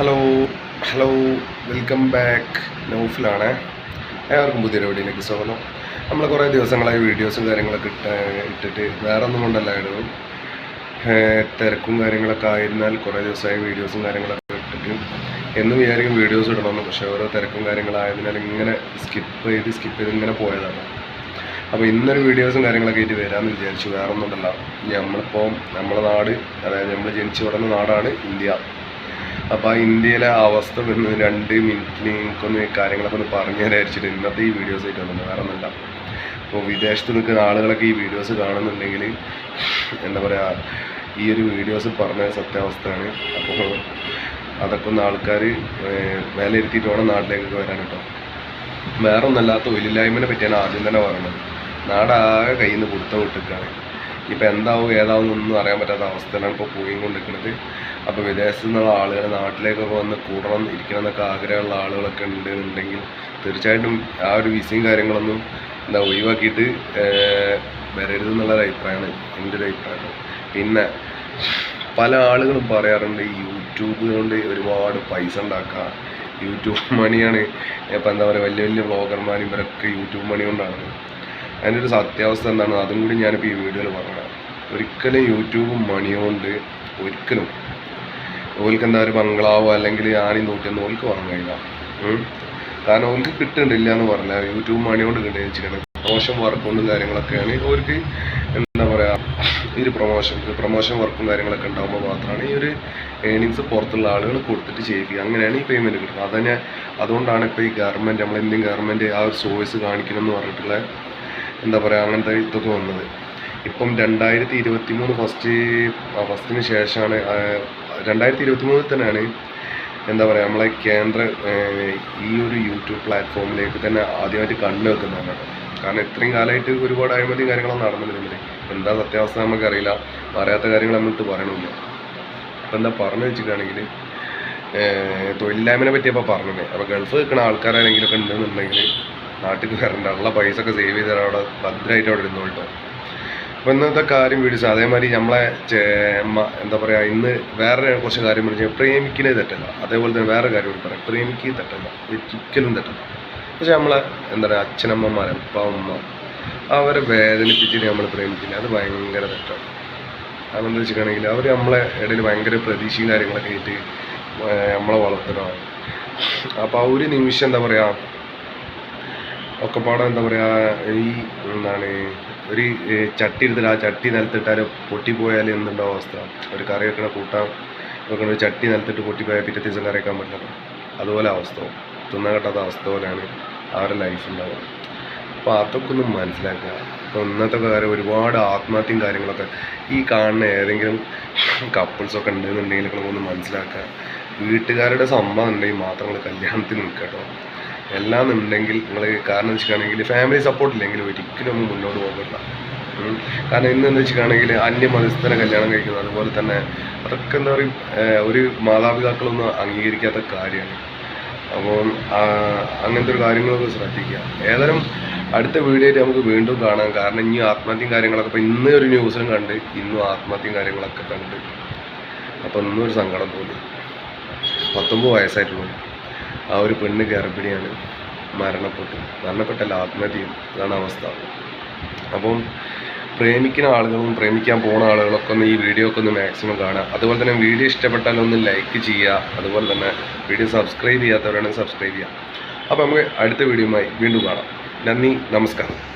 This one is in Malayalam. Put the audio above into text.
Hello hello welcome back. നൗഫിലാണ്. ഏവർക്കും പുതിയൊരു വീഡിയോയിലേക്ക് സ്വാഗതം. നമ്മൾ കുറേ ദിവസങ്ങളായി വീഡിയോസും കാര്യങ്ങളൊക്കെ ഇട്ട ഇട്ടിട്ട് വേറെ ഒന്നും കൊണ്ടല്ലായിരുന്നു തിരക്കും കാര്യങ്ങളൊക്കെ ആയിരുന്നാൽ കുറേ ദിവസമായി വീഡിയോസും കാര്യങ്ങളൊക്കെ ഇട്ടിട്ട്. എന്നും വിചാരിക്കും വീഡിയോസ് ഇടണമെന്ന്. പക്ഷേ ഓരോ തിരക്കും കാര്യങ്ങളായതിനാൽ ഇങ്ങനെ സ്കിപ്പ് ചെയ്ത് സ്കിപ്പ് ചെയ്ത് ഇങ്ങനെ പോയതാണ്. അപ്പോൾ ഇന്നൊരു വീഡിയോസും കാര്യങ്ങളൊക്കെ ആയിട്ട് വരാമെന്ന് വിചാരിച്ചു വേറെ ഒന്നുമല്ല നമ്മളിപ്പോൾ നമ്മളെ നാട് അതായത് നമ്മൾ ജനിച്ചു വളർന്ന നാടാണ് ഇന്ത്യ. അപ്പോൾ ഇന്ത്യയിലെ അവസ്ഥ വരുന്നത് രണ്ട് മിനിറ്റിൽ എനിക്കൊന്ന് കാര്യങ്ങളൊക്കെ ഒന്ന് പറഞ്ഞു തരാച്ചിട്ട് ഇന്നത്തെ ഈ വീഡിയോസ് ആയിട്ട് വന്നത്. വേറെ ഒന്നല്ല ഇപ്പോൾ വിദേശത്ത് നിൽക്കുന്ന ആളുകളൊക്കെ ഈ വീഡിയോസ് കാണുന്നുണ്ടെങ്കിൽ എന്താ പറയുക ഈ ഒരു വീഡിയോസ് പറഞ്ഞ സത്യാവസ്ഥയാണ്. അപ്പോൾ അതൊക്കെ ഒന്ന് ആൾക്കാർ വിലയിരുത്തിയിട്ട് വേണം നാട്ടിലേക്കൊക്കെ വരാൻ കേട്ടോ. വേറെ ഒന്നല്ല തൊഴിലില്ലായ്മനെ പറ്റിയാണ് ആദ്യം തന്നെ പറയുന്നത്. നാടാകെ കയ്യിൽ നിന്ന് കൊടുത്ത വിട്ടിരിക്കുകയാണ്. ഇപ്പം എന്താവും ഏതാവും ഒന്നും അറിയാൻ പറ്റാത്ത അവസ്ഥയിലാണ് ഇപ്പോൾ പോയി കൊണ്ടിരിക്കുന്നത്. അപ്പോൾ വിദേശത്തു നിന്നുള്ള ആളുകൾ നാട്ടിലേക്കൊക്കെ വന്ന് കൂടണം ഇരിക്കണം എന്നൊക്കെ ആഗ്രഹമുള്ള ആളുകളൊക്കെ ഉണ്ട് എന്നുണ്ടെങ്കിൽ തീർച്ചയായിട്ടും ആ ഒരു വിസയും കാര്യങ്ങളൊന്നും എന്താ ഒഴിവാക്കിയിട്ട് വരരുതെന്നുള്ളൊരു അഭിപ്രായമാണ് എന്റെ ഒരു അഭിപ്രായം. പിന്നെ പല ആളുകളും പറയാറുണ്ട് യൂട്യൂബ് കൊണ്ട് ഒരുപാട് പൈസ ഉണ്ടാക്കുക. യൂട്യൂബ് മണിയാണ് ഇപ്പം എന്താ പറയുക വലിയ വലിയ വ്ളോഗർമാരും ഇവരൊക്കെ യൂട്യൂബ് മണി കൊണ്ടാണ്. അതിന്റെ ഒരു സത്യാവസ്ഥ എന്താണ്? അതും കൂടി ഞാനിപ്പോൾ ഈ വീഡിയോയിൽ പറഞ്ഞത് ഒരിക്കലും യൂട്യൂബ് മണിയോണ്ട് ഒരിക്കലും ഓൽക്ക് എന്താ ഒരു ബംഗ്ലാവോ അല്ലെങ്കിൽ ആണി നോക്കിയെന്ന് ഓൽക്ക് കഴിയില്ല. ഉം. കാരണം ഓൽക്ക് കിട്ടുന്നില്ല എന്ന് പറഞ്ഞില്ല യൂട്യൂബ് മണി കൊണ്ട് കിട്ടുക വെച്ചിട്ടുണ്ട് പ്രൊമോഷൻ വർക്കും കാര്യങ്ങളൊക്കെയാണ്. ഓർക്ക് എന്താ പറയുക ഈ ഒരു പ്രൊമോഷൻ പ്രൊമോഷൻ വർക്കും കാര്യങ്ങളൊക്കെ ഉണ്ടാകുമ്പോൾ മാത്രമാണ് ഈ ഒരു ഏണിങ്സ് പുറത്തുള്ള ആളുകൾ കൊടുത്തിട്ട് ചെയ്യിക്കുക. അങ്ങനെയാണ് ഈ പേയ്മെന്റ് കിട്ടുന്നത്. അതന്നെ അതുകൊണ്ടാണ് ഇപ്പോൾ ഈ ഗവൺമെന്റ് നമ്മൾ ഇന്ത്യൻ ഗവൺമെന്റ് ആ ഒരു സോഴ്സ് കാണിക്കണം എന്ന് പറഞ്ഞിട്ടുള്ള എന്താ പറയുക അങ്ങനത്തെ ഇതൊക്കെ വന്നത്. ഇപ്പം രണ്ടായിരത്തി ഇരുപത്തി മൂന്ന് ഫസ്റ്റ് ഫസ്റ്റിന് ശേഷമാണ് രണ്ടായിരത്തി ഇരുപത്തി മൂന്നിൽ തന്നെയാണ് എന്താ പറയുക നമ്മളെ കേന്ദ്ര ഈ ഒരു യൂട്യൂബ് പ്ലാറ്റ്ഫോമിലേക്ക് തന്നെ ആദ്യമായിട്ട് കണ്ണു വെക്കുന്നതാണ് കാരണം ഇത്രയും കാലമായിട്ട് ഒരുപാട് അഴിമതിയും കാര്യങ്ങളൊന്നും നടന്നിരുന്നില്ല എന്താ സത്യാവസ്ഥ നമുക്കറിയില്ല പറയാത്ത കാര്യങ്ങൾ നമ്മളിട്ട് പറയണമില്ല അപ്പം എന്താ പറഞ്ഞു വെച്ചിട്ടാണെങ്കിൽ തൊഴിലില്ലായ്മനെ പറ്റിയപ്പോൾ പറഞ്ഞത് അപ്പോൾ ഗൾഫ് നിൽക്കുന്ന ആൾക്കാരാണെങ്കിലൊക്കെ ഉണ്ടെന്നുണ്ടെങ്കിൽ നാട്ടിൽ വരണ്ട. ഉള്ള പൈസ ഒക്കെ സേവ് ചെയ്ത് അവിടെ ഭദ്രമായിട്ട് അവിടെ ഇരുന്നോട്ടോ അപ്പോൾ ഇന്നത്തെ കാര്യം വീഡിയോസ് അതേമാതിരി നമ്മളെ എന്താ പറയുക ഇന്ന് വേറെ കുറച്ച് കാര്യം പറഞ്ഞു പ്രേമിക്കിനെ തെറ്റല്ല. അതേപോലെ തന്നെ വേറെ കാര്യം കൂടി പറയാം. പ്രേമിക്ക് തെറ്റല്ല. ഒരിക്കലും തെറ്റല്ല. പക്ഷെ നമ്മളെ എന്താ പറയുക അച്ഛനമ്മമാരെ അപ്പ അമ്മ അവരെ വേദനിപ്പിച്ചിട്ട് നമ്മൾ പ്രേമിക്കില്ല. അത് ഭയങ്കര തെറ്റാണ്. എന്താ വെച്ചിട്ടുണ്ടെങ്കിൽ അവർ നമ്മളെ ഇടയിൽ ഭയങ്കര പ്രതീക്ഷയും കാര്യങ്ങളൊക്കെ ആയിട്ട് നമ്മളെ വളർത്തണമാണ് അപ്പോൾ ആ ഒരു നിമിഷം എന്താ പറയുക ഒക്കെപ്പാടെ എന്താ പറയുക ഈ എന്താണ് ഒരു ചട്ടി എടുത്തിട്ട് ആ ചട്ടി നിലത്തിട്ടാൽ പൊട്ടിപ്പോയാൽ എന്തുണ്ടാവും അവസ്ഥ? ഒരു കറി വെക്കണ കൂട്ടാൻ വെക്കണ ഒരു ചട്ടി നിലത്തിട്ട് പൊട്ടിപ്പോയാൽ പിറ്റേ ദിവസം കറി വെക്കാൻ പറ്റില്ല. അതുപോലെ അവസ്ഥ. തിന്നാൻ കിട്ടാത്ത അവസ്ഥ പോലെയാണ് ആ ഒരു ലൈഫ് ഉണ്ടാവുക. അപ്പോൾ അതൊക്കെ ഒന്ന് മനസ്സിലാക്കുക. ഇപ്പോൾ ഇന്നത്തെ കാര്യം ഒരുപാട് ആത്മഹത്യയും കാര്യങ്ങളൊക്കെ ഈ കാണുന്ന ഏതെങ്കിലും കപ്പിൾസൊക്കെ ഉണ്ടെന്നുണ്ടെങ്കിൽ ഒന്ന് മനസ്സിലാക്കുക. വീട്ടുകാരുടെ സമ്മതം ഉണ്ടെങ്കിൽ മാത്രം നിങ്ങൾ കല്യാണത്തിന് നിൽക്കുക കേട്ടോ. എല്ലാം ഉണ്ടെങ്കിൽ നിങ്ങൾ കാരണം വെച്ചിട്ടാണെങ്കിൽ ഫാമിലി സപ്പോർട്ട് ഇല്ലെങ്കിൽ ഒരിക്കലും ഒന്നും മുന്നോട്ട് പോകണ്ട. കാരണം ഇന്ന് എന്ന് വെച്ചിട്ടാണെങ്കിൽ അന്യമതസ്ഥനെ കല്യാണം കഴിക്കുന്നത് അതുപോലെ തന്നെ അതൊക്കെ എന്താ പറയും ഏഹ് ഒരു മാതാപിതാക്കളൊന്നും അംഗീകരിക്കാത്ത കാര്യമാണ്. അപ്പോൾ അങ്ങനത്തെ ഒരു കാര്യങ്ങളൊക്കെ ശ്രദ്ധിക്കുക. ഏതായാലും അടുത്ത വീഡിയോ ആയിട്ട് നമുക്ക് വീണ്ടും കാണാം. കാരണം ഇനി ആത്മഹത്യയും കാര്യങ്ങളൊക്കെ ഇപ്പോൾ ഇന്ന് ഒരു ന്യൂസിലും കണ്ട് ഇന്നും ആത്മഹത്യയും കാര്യങ്ങളൊക്കെ കണ്ട്. അപ്പോൾ ഒരു സങ്കടം തോന്നി. പത്തൊമ്പത് വയസ്സായിട്ടുള്ളൂ. ആ ഒരു പെണ്ണ് ഗർഭിണിയാണ്. മരണപ്പെട്ടു. മരണപ്പെട്ടല്ല ആത്മഹത്യയും. അതാണ് അവസ്ഥ. അപ്പം പ്രേമിക്കുന്ന ആളുകളും പ്രേമിക്കാൻ പോകുന്ന ആളുകളൊക്കെ ഒന്ന് ഈ വീഡിയോ ഒക്കെ ഒന്ന് മാക്സിമം കാണുക. അതുപോലെ തന്നെ വീഡിയോ ഇഷ്ടപ്പെട്ടാൽ ഒന്ന് ലൈക്ക് ചെയ്യുക. അതുപോലെ തന്നെ വീഡിയോ സബ്സ്ക്രൈബ് ചെയ്യാത്തവരാണെങ്കിൽ സബ്സ്ക്രൈബ് ചെയ്യുക. അപ്പോൾ നമുക്ക് അടുത്ത വീഡിയോയുമായി വീണ്ടും കാണാം. നന്ദി നമസ്കാരം.